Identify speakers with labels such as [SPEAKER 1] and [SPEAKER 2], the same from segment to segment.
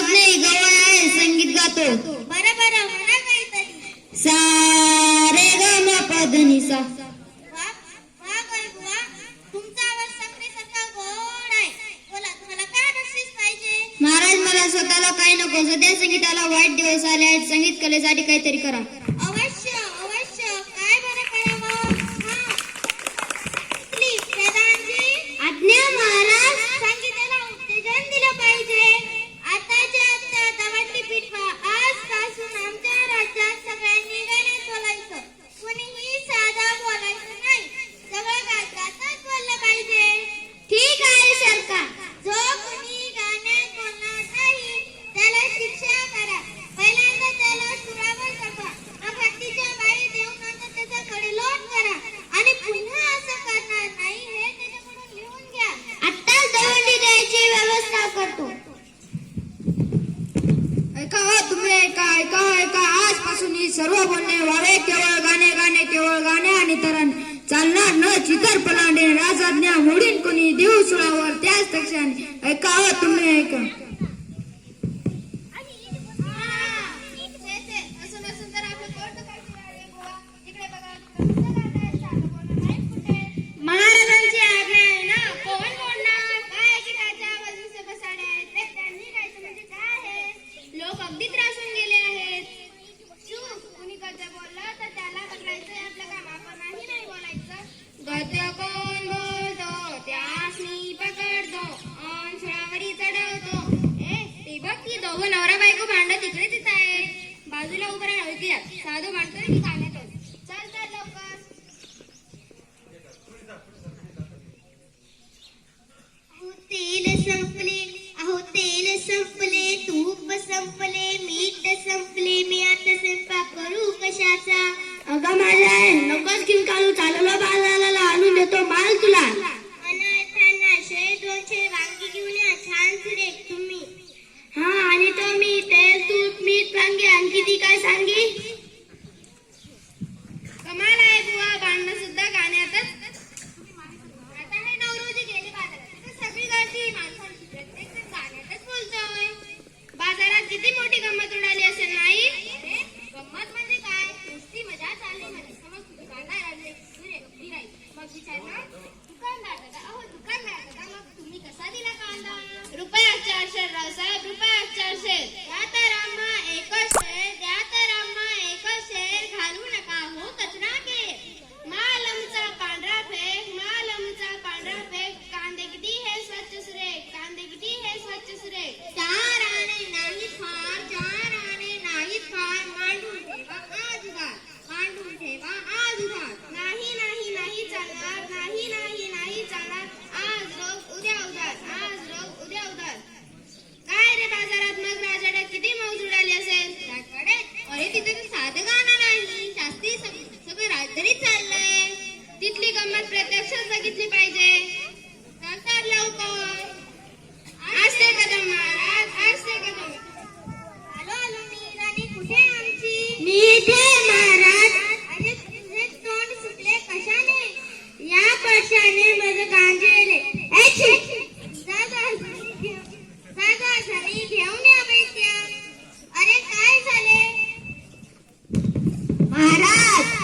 [SPEAKER 1] आवाज नाही
[SPEAKER 2] गवाय संगीत गातो।
[SPEAKER 1] बरं बरं म्हणा काहीतरी
[SPEAKER 2] सारे गा मा सा महाराज मला स्वतःला काही नको. सध्या संगीताला वाईट दिवस आले आहेत. संगीत कलेसाठी काहीतरी करा.
[SPEAKER 3] सर्व बोलणे व्हावे केवळ गाणे गाणे केवळ गाणे आणि तरण. चालणार न चितर पलांडे राजाज्ञा मोडीन कोणी देऊ सुळावर. त्याच तक्षण ऐकावं तुम्ही ऐका.
[SPEAKER 2] साधू माणसं परीक्षाच बघितली
[SPEAKER 1] पाहिजे. नंतर लवकर. असते कदम असते कदम. हॅलो हॅलो मी राणी
[SPEAKER 2] कुठे आमची? मी इथे महाराज. अरे तुझे तोंड सुटले कशाने?
[SPEAKER 1] या पक्षाने माझे गांजेले घेऊन या अरे काय
[SPEAKER 2] झाले? महाराज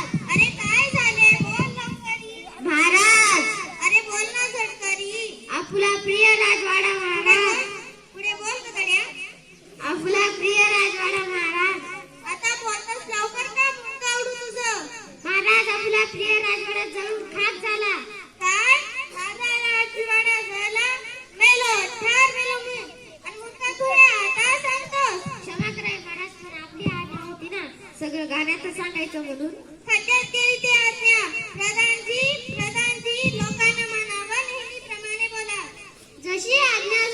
[SPEAKER 1] गाण्याचं सांगायचं म्हणून.
[SPEAKER 2] सध्या केली ते आज्ञा प्रधानजी प्रधानजी लोकांना म्हणावं नेहमीप्रमाणे बोला. जशी आज्ञा